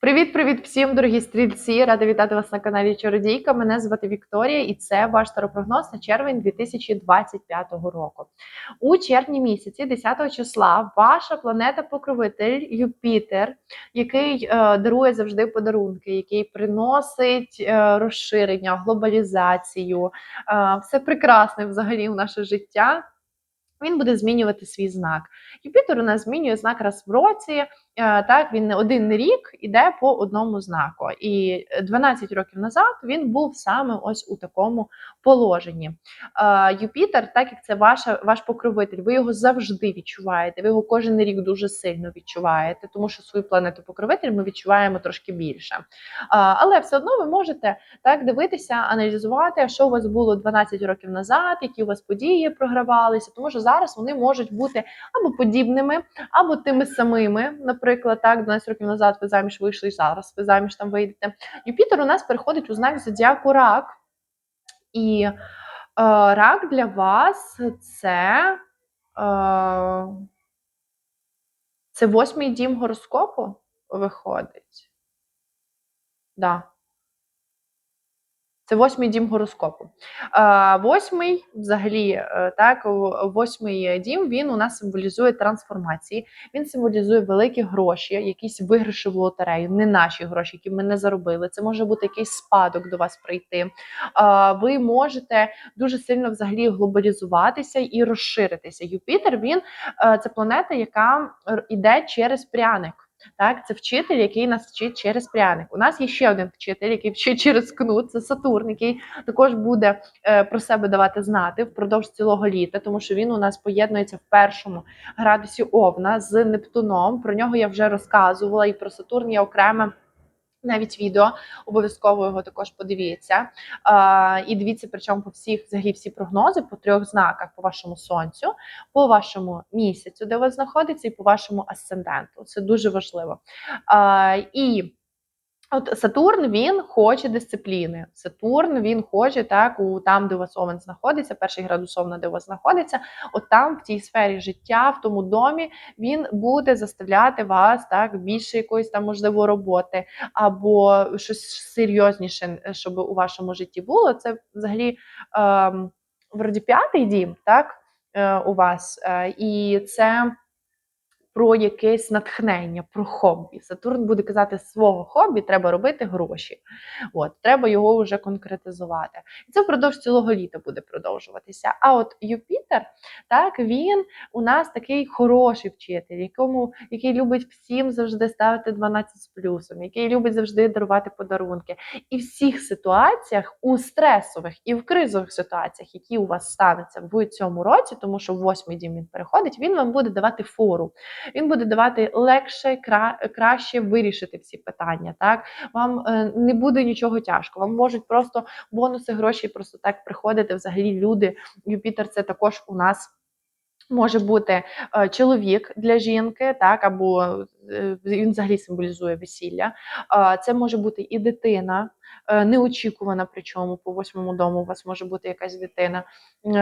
Привіт-привіт всім, дорогі стрільці! Рада вітати вас на каналі Чародійка. Мене звати Вікторія, і це ваш таропрогноз на червень 2025 року. У червні місяці, 10 числа, ваша планета-покровитель Юпітер, який е, дарує завжди подарунки, який приносить е, розширення, глобалізацію, е, все прекрасне взагалі в наше життя. Він буде змінювати свій знак. Юпітер у нас змінює знак раз в році. Е, Так, він один рік іде по одному знаку. І 12 років назад він був саме ось у такому положенні. Е, Юпітер, так як це ваша, ваш покровитель, ви його завжди відчуваєте. Ви його кожен рік дуже сильно відчуваєте, тому що свою планету покровитель ми відчуваємо трошки більше. Е, Але все одно ви можете так дивитися, аналізувати, що у вас було 12 років назад, які у вас події програвалися, тому що зараз вони можуть бути або подібними, або тими самими. Наприклад, так, 12 років назад ви заміж вийшли, і зараз ви заміж там вийдете. Юпітер у нас переходить у знак зодіаку рак. І е, рак для вас це, е, це восьмий дім гороскопу виходить. Да. Це восьмий дім гороскопу. Е, Восьмий, взагалі, е, так, восьмий дім він у нас символізує трансформації. Він символізує великі гроші, якісь виграші в лотерею, не наші гроші, які ми не заробили. Це може бути якийсь спадок до вас прийти. Е, Ви можете дуже сильно взагалі глобалізуватися і розширитися. Юпітер він е, це планета, яка р- іде через пряник. Так, це вчитель, який нас вчить через пряник. У нас є ще один вчитель, який вчить через кнут. Це Сатурн, який також буде е, про себе давати знати впродовж цілого літа, тому що він у нас поєднується в першому градусі Овна з Нептуном. Про нього я вже розказувала, і про Сатурн є окреме. Навіть відео обов'язково його також подивіться. І дивіться, причому по всіх взагалі всі прогнози по трьох знаках: по вашому сонцю, по вашому місяцю, де вас знаходиться, і по вашому асценденту. Це дуже важливо. І От Сатурн він хоче дисципліни. Сатурн він хоче так у там, де у вас Овен знаходиться, перший градус Овна, де у вас знаходиться. От там, в тій сфері життя, в тому домі, він буде заставляти вас так більше якоїсь там можливо роботи або щось серйозніше, е, щоб у вашому житті було. Це взагалі ем, вроді п'ятий дім, так е, у вас, е, і це про якесь натхнення, про хобі. Сатурн буде казати, свого хобі треба робити гроші. От, треба його вже конкретизувати. І це впродовж цілого літа буде продовжуватися. А от Юпітер, так, він у нас такий хороший вчитель, якому, який любить всім завжди ставити 12 з плюсом, який любить завжди дарувати подарунки. І всіх ситуаціях, у стресових і в кризових ситуаціях, які у вас стануться в цьому році, тому що в восьмий дім він переходить, він вам буде давати фору він буде давати легше, кра- краще вирішити всі питання. Так вам е, не буде нічого тяжко. Вам можуть просто бонуси гроші просто так приходити. Взагалі, люди. Юпітер це також у нас. Може бути е, чоловік для жінки, так або е, він взагалі символізує весілля. Це може бути і дитина, неочікувана. Причому по восьмому дому у вас може бути якась дитина, е,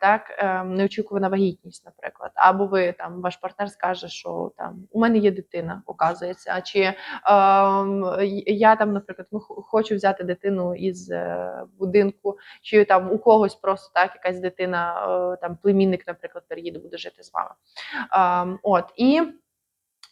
так е, неочікувана вагітність, наприклад. Або ви там ваш партнер скаже, що там у мене є дитина, оказується. Чи е, я там, наприклад, ну, хочу взяти дитину із е, будинку, чи там у когось просто так якась дитина, е, там племінник, наприклад, переїде, буде жити з вами. Ем, от і.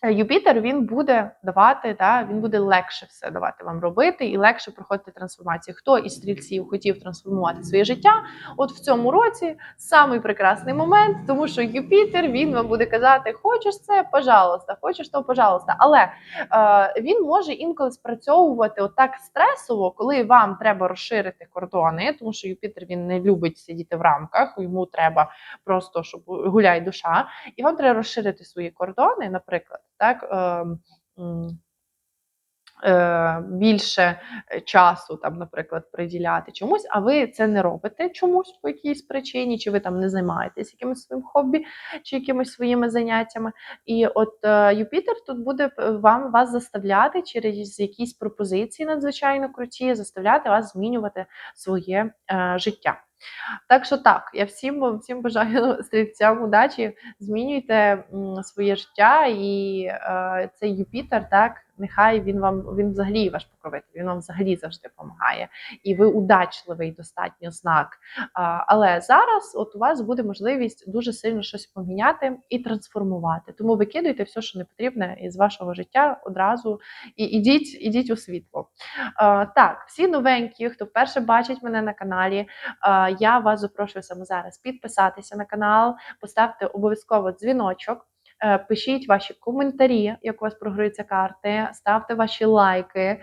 Е, Юпітер він буде давати, да, він буде легше все давати вам робити і легше проходити трансформацію. Хто із стрільців хотів трансформувати своє життя? От в цьому році самий прекрасний момент, тому що Юпітер він вам буде казати: хочеш це, пожалуйста, хочеш то, пожалуйста. Але е, він може інколи спрацьовувати отак стресово, коли вам треба розширити кордони, тому що Юпітер він не любить сидіти в рамках, йому треба просто щоб гуляй душа, і вам треба розширити свої кордони, наприклад, так. Е, е, Більше часу, там, наприклад, приділяти чомусь, а ви це не робите чомусь по якійсь причині, чи ви там не займаєтесь якимось своїм хобі, чи якимось своїми заняттями. І от е, Юпітер тут буде вам вас заставляти через якісь пропозиції надзвичайно круті, заставляти вас змінювати своє е, життя. Так що так, я всім всім бажаю стрільцям удачі. Змінюйте своє життя, і е, цей Юпітер, так Нехай він вам він взагалі ваш покровитель, він вам взагалі завжди допомагає. І ви удачливий достатньо знак. Але зараз от у вас буде можливість дуже сильно щось поміняти і трансформувати. Тому викидуйте все, що не потрібне із вашого життя одразу і ідіть, ідіть у світло. Так, всі новенькі, хто вперше бачить мене на каналі, я вас запрошую саме зараз підписатися на канал, поставте обов'язково дзвіночок. Е, Пишіть ваші коментарі, як у вас програються карти, ставте ваші лайки. Е,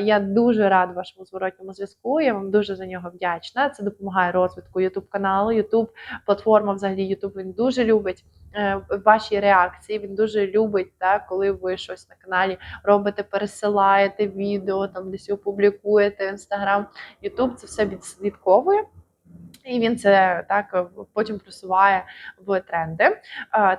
Я дуже рада вашому зворотньому зв'язку. Я вам дуже за нього вдячна. Це допомагає розвитку YouTube каналу. YouTube платформа, взагалі YouTube він дуже любить е, ваші реакції. Він дуже любить, так, коли ви щось на каналі робите, пересилаєте відео, там десь опублікуєте Instagram. YouTube це все відслідковує. І він це так потім просуває в тренди.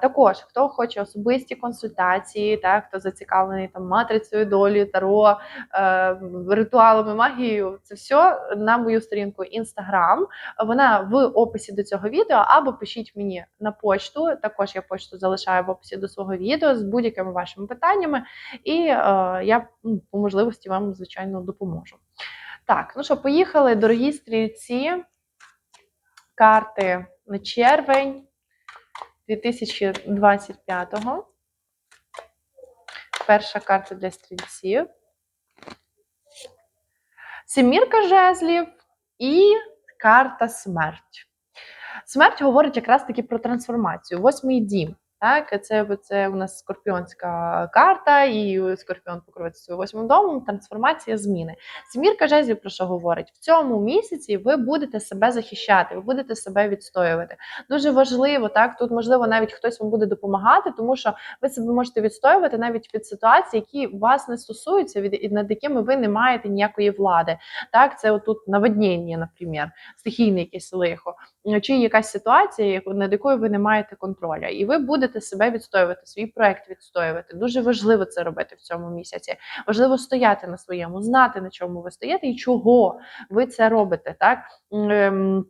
Також хто хоче особисті консультації, так хто зацікавлений там матрицею долі, таро, е, ритуалами, магією, це все на мою сторінку Instagram. Вона в описі до цього відео, або пишіть мені на почту. Також я почту залишаю в описі до свого відео з будь-якими вашими питаннями, і е, я по можливості вам звичайно допоможу. Так, ну що, поїхали, дорогі стрільці карти на червень 2025-го. Перша карта для стрільців. Семірка жезлів і карта смерть. Смерть говорить якраз таки про трансформацію. Восьмий дім. Так, це, це у нас скорпіонська карта, і скорпіон покровиться своїм восьмим домом, трансформація зміни. Семірка жезлів про що говорить? В цьому місяці ви будете себе захищати, ви будете себе відстоювати. Дуже важливо, так тут можливо навіть хтось вам буде допомагати, тому що ви себе можете відстоювати навіть від ситуацій, які вас не стосуються, від і над якими ви не маєте ніякої влади. Так, це отут наводнення, наприклад, стихійне якесь лихо, чи якась ситуація, над якою ви не маєте контроля, і ви будете себе відстоювати, свій проект відстоювати. Дуже важливо це робити в цьому місяці. Важливо стояти на своєму, знати на чому ви стоїте і чого ви це робите. Так Ем,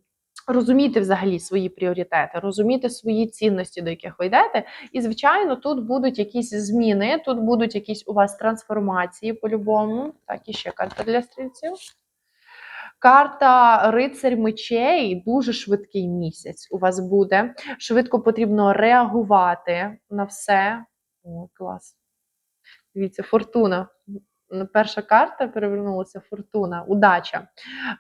розуміти взагалі свої пріоритети, розуміти свої цінності, до яких ви йдете. І звичайно, тут будуть якісь зміни, тут будуть якісь у вас трансформації по-любому. Так, і ще карта для стрільців. Карта рицарь мечей дуже швидкий місяць у вас буде. Швидко потрібно реагувати на все. О, клас. Дивіться, фортуна. Перша карта перевернулася фортуна, удача.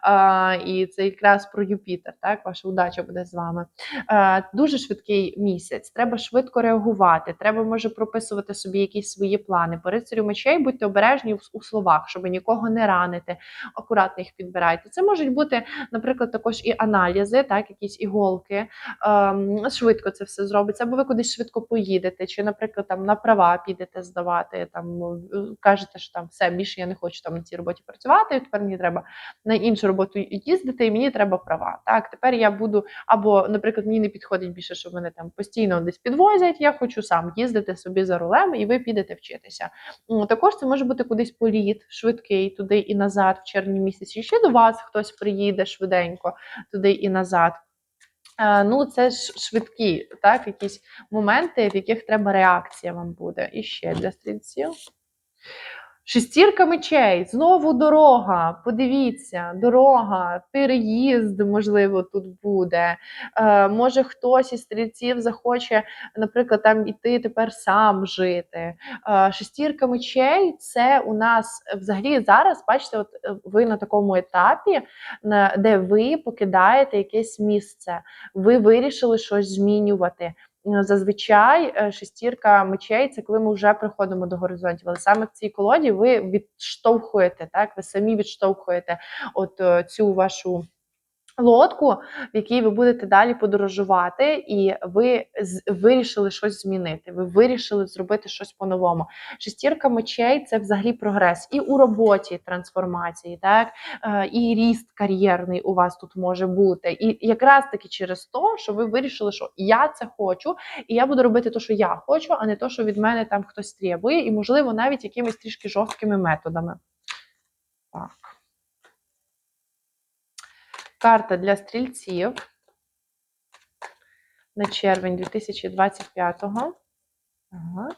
А, і це якраз про Юпітер, так, ваша удача буде з вами. А, дуже швидкий місяць. Треба швидко реагувати. Треба може прописувати собі якісь свої плани. По рицарю мечей будьте обережні у, словах, щоб нікого не ранити. Акуратно їх підбирайте. Це можуть бути, наприклад, також і аналізи, так, якісь іголки. Ем, швидко це все зробиться, або ви кудись швидко поїдете, чи, наприклад, там на права підете здавати, там ну, кажете, що там все більше я не хочу там на цій роботі працювати. Тепер мені треба на іншу роботу їздити, і мені треба права. Так, тепер я буду, або, наприклад, мені не підходить більше, що мене там постійно десь підвозять. Я хочу сам їздити собі за рулем, і ви підете вчитися. Також це може бути кудись політ швидкий, туди і назад, в червні місяці. Ще до вас хтось приїде швиденько туди і назад. Е, Ну, це ж швидкі, так, якісь моменти, в яких треба реакція вам буде. І ще для стрільців. Шестірка мечей, знову дорога. Подивіться, дорога, переїзд, можливо, тут буде. Е, може, хтось із стрільців захоче, наприклад, там іти тепер сам жити. Е, шестірка мечей це у нас взагалі зараз, бачите, от е, ви на такому етапі, де ви покидаєте якесь місце, ви вирішили щось змінювати. Е, Зазвичай е, шестірка мечей це коли ми вже приходимо до горизонтів. Але саме в цій колоді ви відштовхуєте, так ви самі відштовхуєте от е, цю вашу лодку, в якій ви будете далі подорожувати, і ви вирішили щось змінити. Ви вирішили зробити щось по-новому. Шестірка мечей це взагалі прогрес і у роботі трансформації, так Е, і ріст кар'єрний у вас тут може бути. І якраз таки через те, що ви вирішили, що я це хочу, і я буду робити те, що я хочу, а не те, що від мене там хтось требує, і можливо навіть якимись трішки жорсткими методами. Так. Карта для стрільців на червень 2025-го. Так.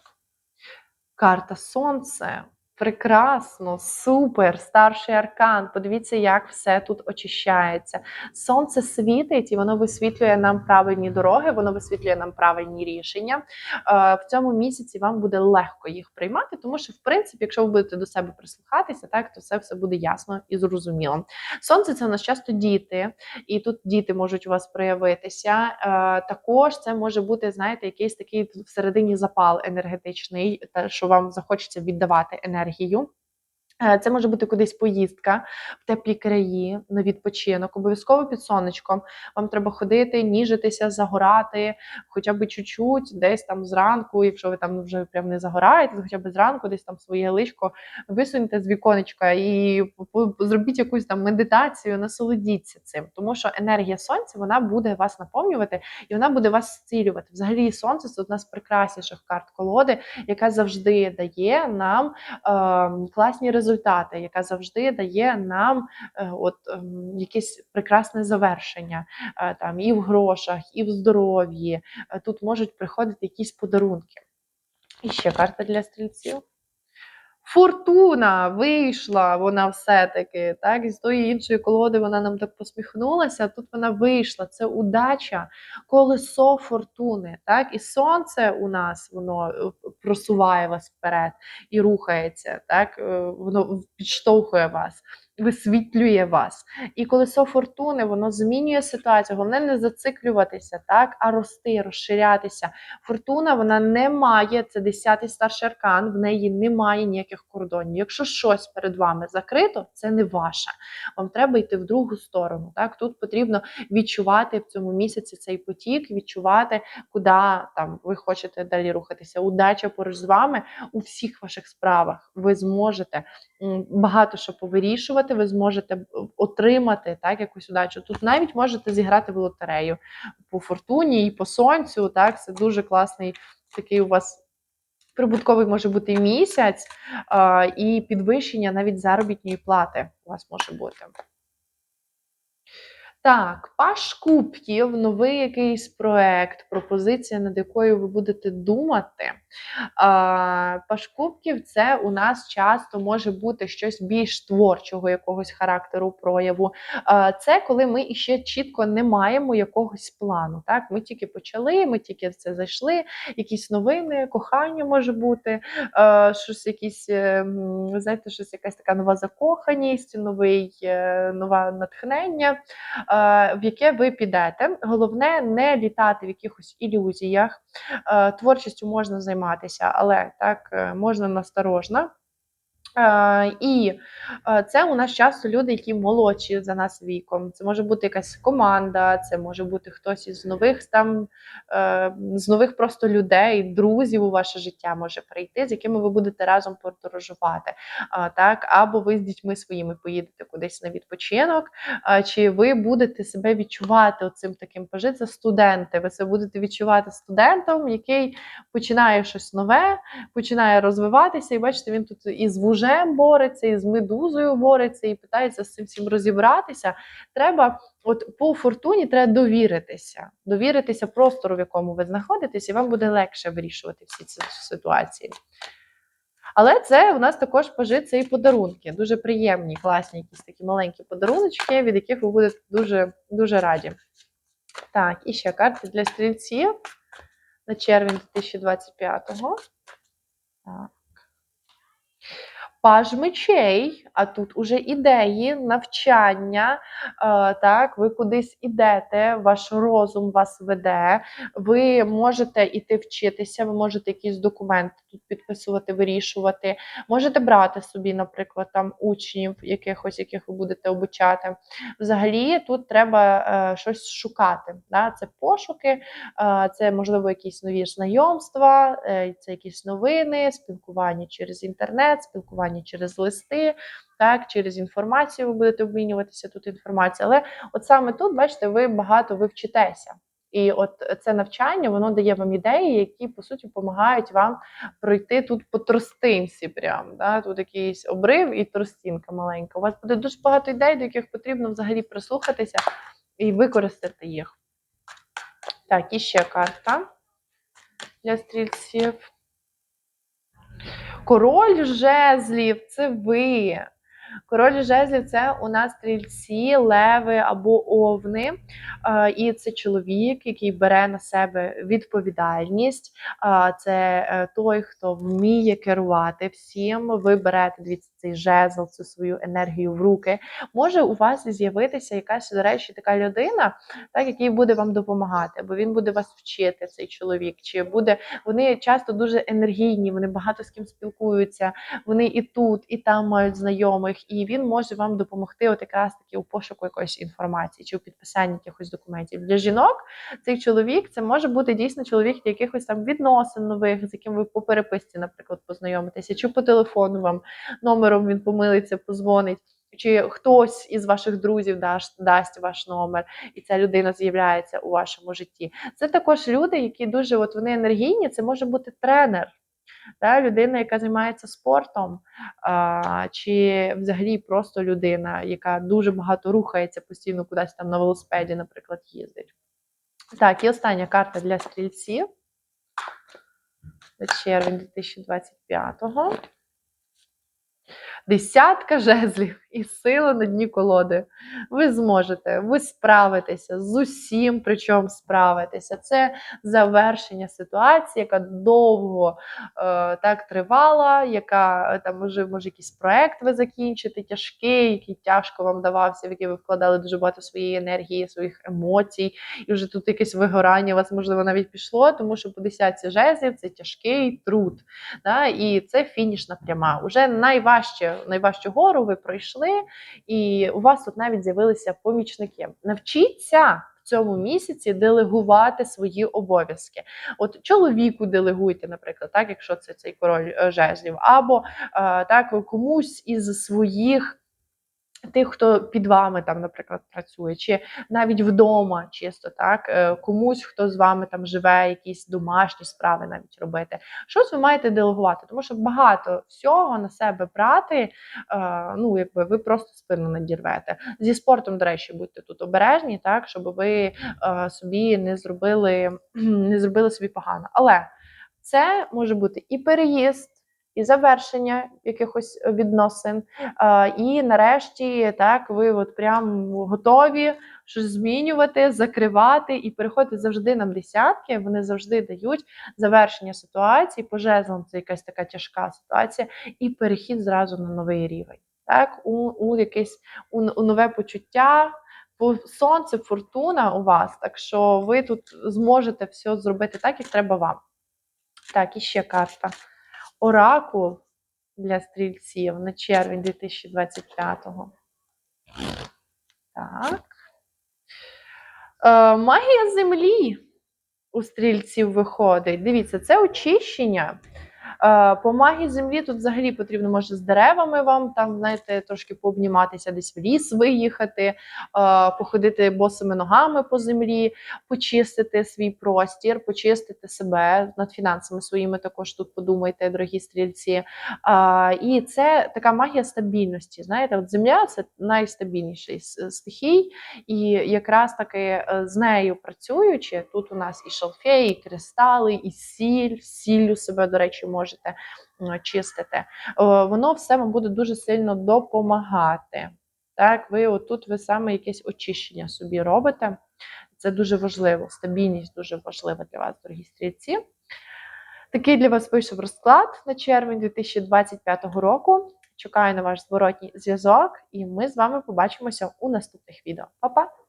Карта Сонце. Прекрасно, супер, старший аркан. Подивіться, як все тут очищається. Сонце світить і воно висвітлює нам правильні дороги, воно висвітлює нам правильні рішення. Е, В цьому місяці вам буде легко їх приймати, тому що, в принципі, якщо ви будете до себе прислухатися, так то все, все буде ясно і зрозуміло. Сонце це у нас часто діти, і тут діти можуть у вас проявитися. Е, Також це може бути, знаєте, якийсь такий всередині запал енергетичний, що вам захочеться віддавати енергію. Е, Це може бути кудись поїздка в теплі краї на відпочинок, обов'язково під сонечком. Вам треба ходити, ніжитися, загорати, хоча б чуть-чуть, десь там зранку, якщо ви там вже прям не загораєте, хоча б зранку, десь там своє личко висуньте з віконечка і зробіть якусь там медитацію, насолодіться цим, тому що енергія сонця вона буде вас наповнювати і вона буде вас зцілювати. Взагалі, сонце це одна з прекрасніших карт колоди, яка завжди дає нам е, класні результати, яка завжди дає нам е, от ем, якесь прекрасне завершення е, там і в грошах, і в здоров'ї. Е, Тут можуть приходити якісь подарунки. І ще карта для стрільців. Фортуна вийшла вона все-таки, так, з тої іншої колоди вона нам так посміхнулася, а тут вона вийшла. Це удача, колесо фортуни. Так, і сонце у нас воно е, просуває вас вперед і рухається, так, е, воно підштовхує вас, висвітлює вас. І колесо фортуни воно змінює ситуацію. Головне не зациклюватися, так, а рости, розширятися. Фортуна вона не має, це 10-й старший аркан, в неї немає ніяких кордонів. Якщо щось перед вами закрито, це не ваше. Вам треба йти в другу сторону. Так? Тут потрібно відчувати в цьому місяці цей потік, відчувати, куди там ви хочете далі рухатися. Удача поруч з вами у всіх ваших справах. Ви зможете багато що повирішувати, ви зможете отримати так, якусь удачу. Тут навіть можете зіграти в лотерею по фортуні і по сонцю. Так, це дуже класний такий у вас. Прибутковий може бути місяць, і підвищення навіть заробітної плати у вас може бути. Так, паш кубків, новий якийсь проект, пропозиція, над якою ви будете думати. Паш кубків це у нас часто може бути щось більш творчого, якогось характеру прояву. Це коли ми іще чітко не маємо якогось плану. Так, Ми тільки почали, ми тільки в це зайшли, якісь новини, кохання може бути, щось якісь, е, знаєте, щось якась така нова закоханість, новий, е, нове натхнення в яке ви підете. Головне не літати в якихось ілюзіях. Е, Творчістю можна займатися, але так е, можна насторожно. Е, І е, це у нас часто люди, які молодші за нас віком. Це може бути якась команда, це може бути хтось із нових там е, з нових просто людей, друзів у ваше життя може прийти, з якими ви будете разом подорожувати. Так, або ви з дітьми своїми поїдете кудись на відпочинок, чи ви будете себе відчувати оцим таким пожит за студенти. Ви себе будете відчувати студентом, який починає щось нове, починає розвиватися, і бачите, він тут і з вужем бореться, і з медузою бореться, і питається з цим всім розібратися. Треба, от по фортуні, треба довіритися, довіритися простору, в якому ви знаходитесь, і вам буде легше вирішувати всі ці ситуації. Але це у нас також це і подарунки. Дуже приємні, класні, якісь такі маленькі подаруночки, від яких ви будете дуже, дуже раді. Так, і ще карти для стрільців на червень 2025-го. Так. Паж мечей, а тут уже ідеї, навчання, е, так, ви кудись ідете, ваш розум вас веде, ви можете іти вчитися, ви можете якісь документи тут підписувати, вирішувати, можете брати собі, наприклад, там учнів, якихось, яких ви будете обучати. Взагалі тут треба е, щось шукати. Да? Це пошуки, е, це можливо якісь нові знайомства, це якісь новини, спілкування через інтернет, спілкування через листи, так, через інформацію ви будете обмінюватися тут інформацією. Але от саме тут, бачите, ви багато ви вчитеся. І от це навчання воно дає вам ідеї, які по суті допомагають вам пройти тут по тростинці. Прям да? тут якийсь обрив і тростинка маленька. У вас буде дуже багато ідей, до яких потрібно взагалі прислухатися і використати їх. Так, і ще карта для стрільців. Король жезлів це ви. Король жезлів це у нас стрільці, леви або овни. І це чоловік, який бере на себе відповідальність. Це е, той, хто вміє керувати всім. Ви берете дивіться, цей жезл, цю свою енергію в руки. Може у вас з'явитися якась, до речі, така людина, так, який буде вам допомагати, бо він буде вас вчити, цей чоловік. Чи буде вони часто дуже енергійні, вони багато з ким спілкуються, вони і тут, і там мають знайомих, і він може вам допомогти, от якраз таки у пошуку якоїсь інформації чи у підписанні якихось документів. Для жінок цей чоловік це може бути дійсно чоловік якихось там відносин нових, з яким ви по переписці, наприклад, познайомитеся, чи по телефону вам номером він помилиться, позвонить. Чи хтось із ваших друзів дасть, дасть ваш номер, і ця людина з'являється у вашому житті. Це також люди, які дуже от вони енергійні. Це може бути тренер, та, людина, яка займається спортом, а, чи взагалі просто людина, яка дуже багато рухається постійно кудись там на велосипеді, наприклад, їздить. Так, і остання карта для стрільців. Червень 2025-го. Десятка жезлів і сила на дні колоди. Ви зможете, ви справитеся з усім, причому справитеся. Це завершення ситуації, яка довго е, так тривала, яка там може, може якийсь проект ви закінчите, тяжкий, який тяжко вам давався, в який ви вкладали дуже багато своєї енергії, своїх емоцій, і вже тут якесь вигорання у вас, можливо, навіть пішло, тому що по десятці жезлів це тяжкий труд. Да? І це фінішна пряма. Уже найважче, найважчу гору ви пройшли, і у вас тут навіть з'явилися помічники. Навчіться. В цьому місяці делегувати свої обов'язки. От чоловіку делегуйте, наприклад, так, якщо це цей король е, жезлів, або е, так комусь із своїх. Тих, хто під вами там, наприклад, працює, чи навіть вдома, чисто так, е, комусь, хто з вами там живе, якісь домашні справи навіть робити. Щось ви маєте делегувати, тому що багато всього на себе брати, е, ну якби ви просто спину надірвете. Зі спортом, до речі, будьте тут обережні, так, щоб ви е, собі не зробили, не зробили собі погано. Але це може бути і переїзд і завершення якихось відносин. І нарешті так ви от прям готові щось змінювати, закривати і переходити завжди нам десятки. Вони завжди дають завершення ситуації, по жезлам це якась така тяжка ситуація, і перехід зразу на новий рівень. Так, у у якесь у, у нове почуття. Сонце, фортуна у вас, так що ви тут зможете все зробити так, як треба вам. Так, і ще карта оракул для стрільців на червень 2025-го. Так. Е, Магія землі у стрільців виходить. Дивіться, це очищення. Е, по магії землі тут взагалі потрібно, може, з деревами вам там, знаєте, трошки пообніматися, десь в ліс виїхати, е, походити босими ногами по землі, почистити свій простір, почистити себе над фінансами своїми. Також тут подумайте, дорогі стрільці. Е, і це така магія стабільності. Знаєте, от земля це найстабільніший стихій, і якраз таки з нею працюючи, тут у нас і шалфеї, і кристали, і сіль, сіллю себе, до речі, може можете чистити, воно все вам буде дуже сильно допомагати. Так, ви отут ви саме якесь очищення собі робите. Це дуже важливо. Стабільність дуже важлива для вас, дорогі стрільці. Такий для вас вийшов розклад на червень 2025 року. Чекаю на ваш зворотній зв'язок, і ми з вами побачимося у наступних відео. Па-па!